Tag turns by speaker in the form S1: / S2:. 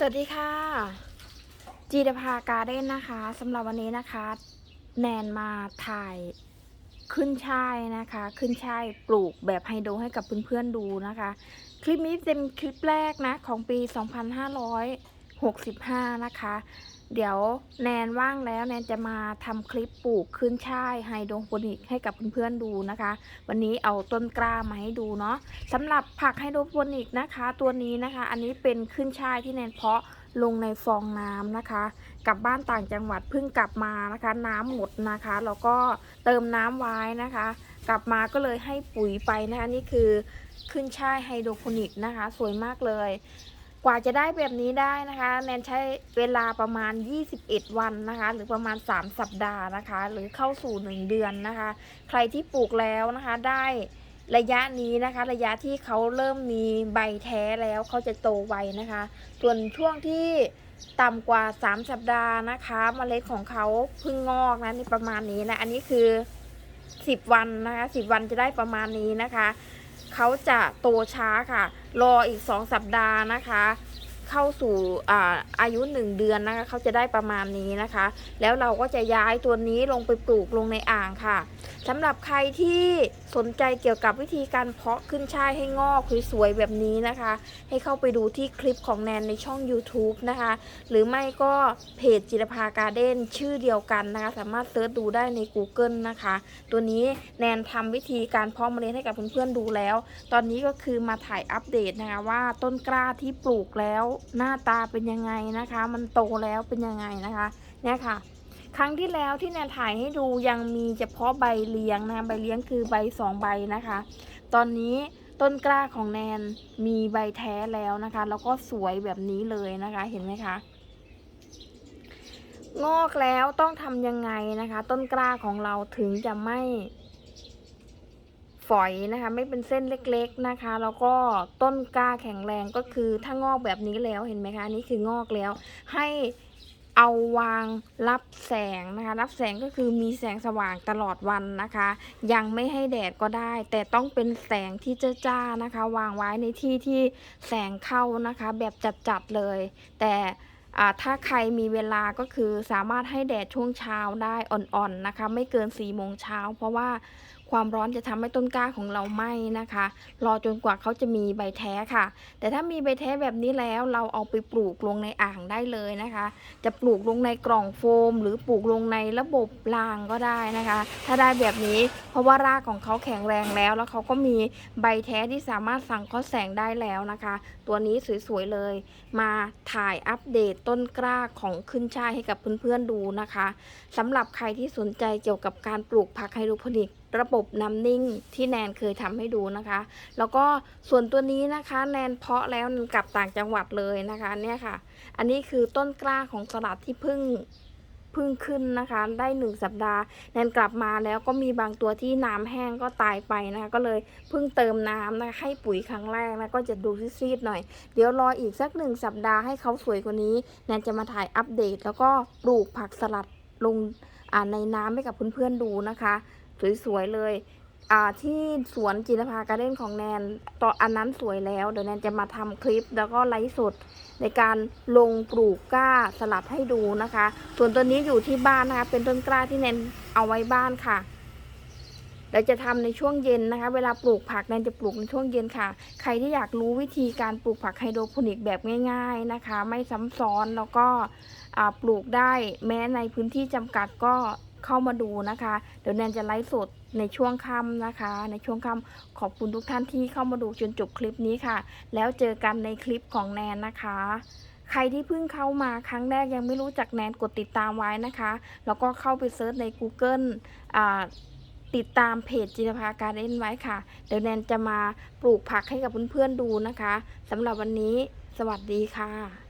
S1: สวัสดีค่ะ จีดภาการเด้นนะคะสำหรับวันนี้นะคะ แนนมาถ่ายขึ้นช่ายนะคะ ขึ้นช่ายปลูกแบบไฮโดรให้กับเพื่อนๆดูนะคะ คลิปนี้เป็นคลิปแรกนะ ของปี 65 นะคะ เดี๋ยวแนนว่างแล้วแนนจะมาทำคลิปปลูกขึ้นช่ายไฮโดรโปนิกให้กับเพื่อนๆดูนะคะ วันนี้เอาต้นกล้ามาให้ดูเนาะสำหรับผักไฮโดรโปนิกนะคะ ตัวนี้นะคะ อันนี้เป็นขึ้นช่ายที่แนนเพาะลงในฟองน้ำนะคะ กลับบ้านต่างจังหวัดเพิ่งกลับมานะคะ น้ำหมดนะคะแล้วก็เติมน้ำไว้นะคะ กลับมาก็เลยให้ปุ๋ยไปนะคะนี่คือขึ้นช่ายไฮโดรโปนิกนะคะ สวยมากเลย กว่าจะได้แบบนี้ได้นะคะ แนนใช้เวลาประมาณ 21 วันนะคะ หรือประมาณ 3 สัปดาห์นะคะ หรือเข้าสู่ 1 เดือนนะคะ ใครที่ปลูกแล้วนะคะได้ระยะนี้นะคะ ระยะที่เขาเริ่มมีใบแท้แล้วเขาจะโตไวนะคะ ส่วนช่วงที่ต่ำกว่า 3 สัปดาห์นะคะเมล็ดของเขาเพิ่งงอกนะนี่ประมาณนี้นะ อันนี้คือ 10 วันนะคะ 10 วันจะได้ประมาณนี้นะคะ เขาจะโตช้าค่ะ รออีก 2 สัปดาห์นะคะ เข้าสู่อาอายุ1เดือนนะคะเขาจะได้ประมาณนี้นะคะ แล้วเราก็จะย้ายตัวนี้ลงไปปลูกลงในอ่างค่ะสำหรับใครที่สนใจเกี่ยวกับวิธีการเพาะขึ้นช่ายให้งอกสวยๆแบบนี้นะคะ ให้เข้าไปดูที่คลิปของแนนในช่อง YouTube นะคะ หรือไม่ก็เพจจิรภาการ์เด้นชื่อเดียวกันนะคะ สามารถเซิร์ชดูได้ใน Google นะคะ ตัวนี้แนนทำวิธีการเพาะเมล็ดให้กับเพื่อนๆดูแล้ว ตอนนี้ก็คือมาถ่ายอัปเดตนะคะว่าต้นกล้าที่ปลูกแล้วหน้าตาเป็นยังไงนะคะ มันโตแล้วเป็นยังไงนะคะเนี่ยค่ะ ครั้งที่แล้วที่แนนถ่ายให้ดูยังมีเฉพาะใบเลี้ยงนะใบเลี้ยงคือใบสองใบนะคะ ตอนนี้ต้นกล้าของแนนมีใบแท้แล้วนะคะ แล้วก็สวยแบบนี้เลยนะคะเห็นไหมคะงอกแล้วต้องทำยังไงนะคะ ต้นกล้าของเราถึงจะไม่ ฝอยนะคะไม่เป็นเส้นเล็กๆนะคะ แล้วก็ต้นกล้าแข็งแรงก็คือถ้างอกแบบนี้แล้วเห็นไหมคะนี่คืองอกแล้ว ให้เอาวางรับแสงนะคะ รับแสงก็คือมีแสงสว่างตลอดวันนะคะ ยังไม่ให้แดดก็ได้ แต่ต้องเป็นแสงที่จ้าๆนะคะ วางไว้ในที่ที่แสงเข้านะคะ แบบจัดๆเลย แต่ถ้าใครมีเวลาก็คือสามารถให้แดดช่วงเช้าได้อ่อนๆนะคะ ไม่เกิน4ี่โมงเช้าเพราะว่า ความร้อนจะทำให้ต้นกล้าของเราไหม้นะคะ รอจนกว่าเขาจะมีใบแท้ค่ะ แต่ถ้ามีใบแท้แบบนี้แล้วเราเอาไปปลูกลงในอ่างได้เลยนะคะ จะปลูกลงในกล่องโฟม หรือปลูกลงในระบบรางก็ได้นะคะ ถ้าได้แบบนี้เพราะว่ารากของเขาแข็งแรงแล้ว แล้วเขาก็มีใบแท้ที่สามารถสั่งเคราะแสงได้แล้วนะคะ ตัวนี้สวยๆเลย มาถ่ายอัปเดตต้นกล้าของขึ้นช่ายให้กับเพื่อนๆดูนะคะสำหรับใครที่สนใจเกี่ยวกับการปลูกผักไฮโดรโปนิกระบบน้ำนิ่งที่แนนเคยทำให้ดูนะคะ แล้วก็ส่วนตัวนี้นะคะแนนเพาะแล้วกลับต่างจังหวัดเลยนะคะเนี่ยค่ะ อันนี้คือต้นกล้าของสลัดที่พิ่งพิ่งขึ้นนะคะ ได้หนึ่งสัปดาห์แนนกลับมาแล้วก็มีบางตัวที่น้ำแห้งก็ตายไปนะคะ ก็เลยเพิ่งเติมน้ำนะคะให้ปุ๋ยครั้งแรกนะก็จะดูซีดๆหน่อย เดี๋ยวรออีกสักหนึ่งสัปดาห์ให้เขาสวยกว่านี้แนนจะมาถ่ายอัปเดต แล้วก็ปลูกผักสลัดลงในน้ำให้กับเพื่อนๆดูนะคะ สวยๆเลย อ่าที่สวนจิรภาการ์เด้นของแนนตอนอันนั้นสวยแล้ว เดี๋ยวแนนจะมาทำคลิปแล้วก็ไลฟ์สดในการลงปลูกกล้าสลัดให้ดูนะคะ ส่วนตัวนี้อยู่ที่บ้านนะคะ เป็นต้นกล้าที่แนนเอาไว้บ้านค่ะเดี๋ยวจะทำในช่วงเย็นนะคะ เวลาปลูกผักแนนจะปลูกในช่วงเย็นค่ะ ใครที่อยากรู้วิธีการปลูกผักไฮโดรโปนิกแบบง่าย ๆนะคะ ไม่ซ้ำซ้อนแล้วก็ปลูกได้แม้ในพื้นที่จำกัดก็ เข้ามาดูนะคะ เดี๋ยวแนนจะไลฟ์สดในช่วงค่ำนะคะ ในช่วงค่ำขอบคุณทุกท่านที่เข้ามาดูจนจบคลิปนี้ค่ะ แล้วเจอกันในคลิปของแนนนะคะ ใครที่เพิ่งเข้ามาครั้งแรกยังไม่รู้จักแนนกดติดตามไว้นะคะ แล้วก็เข้าไปเซิร์ชใน Google อ่าติดตามเพจจิรภาการเล่นไว้ค่ะ เดี๋ยวแนนจะมาปลูกผักให้กับเพื่อนๆดูนะคะสำหรับวันนี้ สวัสดีค่ะ